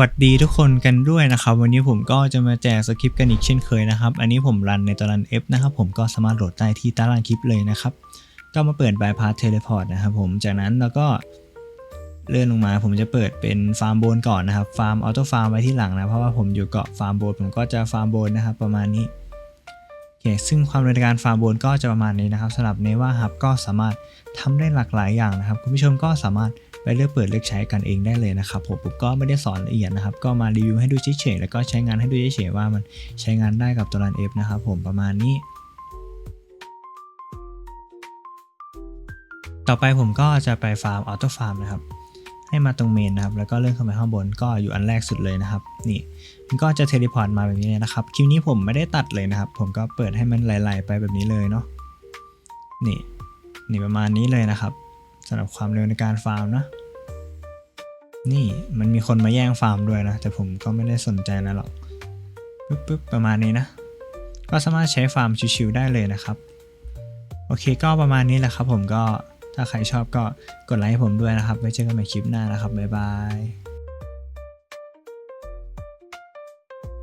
หวัดดีทุกคนกันด้วยนะครับ วันนี้ผมก็จะมาแจกสคริปต์กันอีกเช่นเคยนะครับ อันนี้ผมรันในตาราง F นะครับ ผมก็สามารถโหลดได้ที่ตารางคลิปเลยนะครับ ก็มาเปิด bypass teleport นะครับผมจากนั้นเราก็เลื่อนลงมา ผมจะเปิดเป็นฟาร์มโบนก่อนนะครับฟาร์มออโต้ฟาร์มไว้ที่หลังนะเพราะว่าผมอยู่เกาะฟาร์มโบนผมก็จะฟาร์มโบนนะครับประมาณนี้ โอเคซึ่งความเร็วในการฟาร์มบนก็จะประมาณนี้นะครับสำหรับเนว่าฮับก็สามารถทำได้หลากหลายอย่างนะครับ คุณผู้ชมก็สามารถไปเลือกเปิดเลือกใช้กันเองได้เลยนะครับผมผมก็ไม่ได้สอนละเอียดนะครับ ก็มารีวิวให้ดูเฉยๆแล้วก็ใช้งานให้ดูเฉยๆว่ามันใช้งานได้กับตัวรันเอฟนะครับผมประมาณนี้ต่อไปผมก็จะไปฟาร์มออโต้ฟาร์มนะครับ ให้มาตรงเมนนะครับ แล้วก็เลื่อนขึ้นไปข้างบนก็อยู่อันแรกสุดเลยนะครับ นี่มันก็จะเทเลพอร์ตมาแบบนี้เลยนะครับ คลิปนี้ผมไม่ได้ตัดเลยนะครับ ผมก็เปิดให้มันไหลๆไปแบบนี้เลยเนาะ นี่ นี่ประมาณนี้เลยนะครับสำหรับความเร็วในการฟาร์มนะ นี่มันมีคนมาแย่งฟาร์มด้วยนะ แต่ผมก็ไม่ได้สนใจนะหรอก ปึ๊บปึ๊บประมาณนี้นะ ก็สามารถใช้ฟาร์มชิวๆได้เลยนะครับ โอเคก็ประมาณนี้แหละครับผมก็ ถ้าใครชอบก็กดไลค์ให้ผมด้วยนะครับไว้เจอกันใหม่คลิปหน้านะครับบ๊ายบาย